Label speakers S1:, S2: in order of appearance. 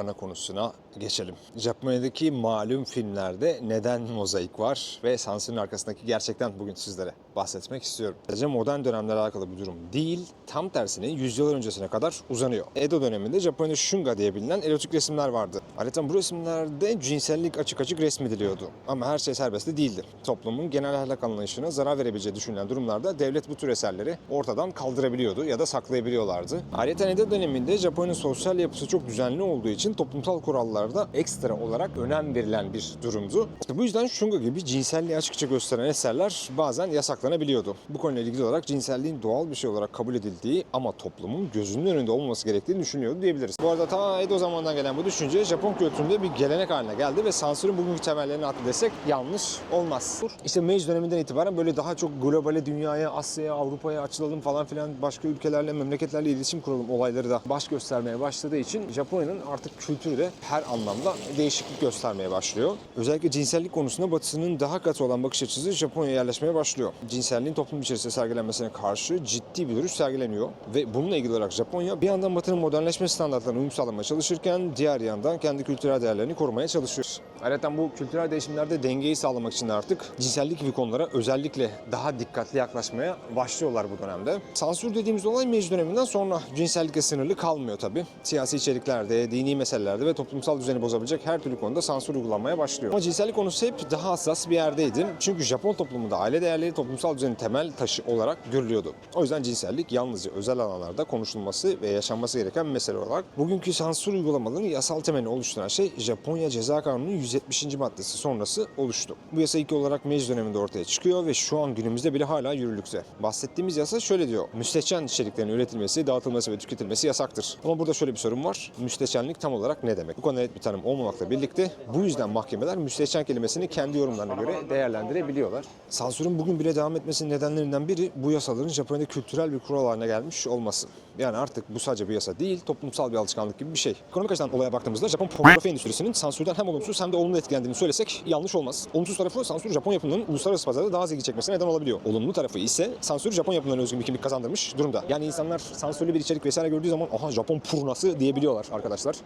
S1: ana konusuna geçelim. Japonya'daki malum filmlerde neden mozaik var ve sansürün arkasındaki gerçekten bugün sizlere bahsetmek istiyorum. Sadece modern dönemlerle alakalı bir durum değil, tam tersine yüzyıllar öncesine kadar uzanıyor. Edo döneminde Japonya'da shunga diye bilinen erotik resimler vardı. Ayrıca bu resimlerde cinsellik açık açık resmediliyordu. Ama her şey serbest de değildi. Toplumun genel ahlak anlayışına zarar verebileceği düşünülen durumlarda devlet bu tür eserleri ortadan kaldırabiliyordu ya da saklayabiliyorlardı. Ayrıca Edo döneminde Japonya'nın sosyal yapısı çok düzenli olduğu için toplumsal kurallarda ekstra olarak önem verilen bir durumdu. İşte bu yüzden shunga gibi cinselliği açıkça gösteren eserler bazen yasaklanabiliyordu. Bu konuyla ilgili olarak cinselliğin doğal bir şey olarak kabul edildiği ama toplumun gözünün önünde olmaması gerektiğini düşünüyordu diyebiliriz. Bu arada ta Edo zamanından gelen bu düşünce Japon kültüründe bir gelenek haline geldi ve sansürün bugünkü temellerini attı desek yanlış olmaz. İşte Meiji döneminden itibaren böyle daha çok globale dünyaya, Asya'ya, Avrupa'ya açılalım falan filan başka ülkelerle, memleketlerle iletişim kuralım olayları da baş göstermeye başladığı için Japonya'nın artık kültürü de her anlamda değişiklik göstermeye başlıyor. Özellikle cinsellik konusunda batısının daha katı olan bakış açısı Japonya'ya yerleşmeye başlıyor. Cinselliğin toplum içerisinde sergilenmesine karşı ciddi bir duruş sergileniyor ve bununla ilgili olarak Japonya bir yandan batının modernleşme standartlarına uyum sağlamaya çalışırken diğer yandan kendi kültürel değerlerini korumaya çalışıyor. Ayrıca bu kültürel değişimlerde dengeyi sağlamak için artık cinsellik gibi konulara özellikle daha dikkatli yaklaşmaya başlıyorlar bu dönemde. Sansür dediğimiz olay Meiji döneminden sonra cinsellikle sınırlı kalmıyor tabi. Siyasi içeriklerde, dini meselelerde ve toplumsal düzeni bozabilecek her türlü konuda sansür uygulanmaya başlıyor. Ama cinsellik konusu hep daha hassas bir yerdeydi. Çünkü Japon toplumunda aile değerleri toplumsal düzenin temel taşı olarak görülüyordu. O yüzden cinsellik yalnızca özel alanlarda konuşulması ve yaşanması gereken bir mesele olarak bugünkü sansür uygulamalarının yasal temelini oluşturan şey Japonya Ceza Kanunu'nun 170. maddesi sonrası oluştu. Bu yasa ilk olarak Meiji döneminde ortaya çıkıyor ve şu an günümüzde bile hala yürürlükte. Bahsettiğimiz yasa şöyle diyor. Müstehcen içeriklerin üretilmesi, dağıtılması ve tüketilmesi yasaktır. Ama burada şöyle bir sorun var. Müstehcenlik tam olarak ne demek? Bu konuda net bir tanım olmamakla birlikte bu yüzden mahkemeler müstehcen kelimesini kendi yorumlarına göre değerlendirebiliyorlar. Sansürün bugün bile devam etmesinin nedenlerinden biri bu yasaların Japonya'da kültürel bir kural haline gelmiş olması. Yani artık bu sadece bir yasa değil, toplumsal bir alışkanlık gibi bir şey. Ekonomik açıdan olaya baktığımızda Japon pornografi endüstrisinin sansürden hem olumsuz hem de olumlu etkilendiğini söylesek yanlış olmaz. Olumsuz tarafı sansür Japon yapımlarının uluslararası pazarda daha az ilgi çekmesine neden olabiliyor. Olumlu tarafı ise sansür Japon yapımlarına özgün bir kimlik kazandırmış durumda. Yani insanlar sansürlü bir içerik vesaire gördüğü zaman aha Japon purnası diyebiliyorlar arkadaşlar.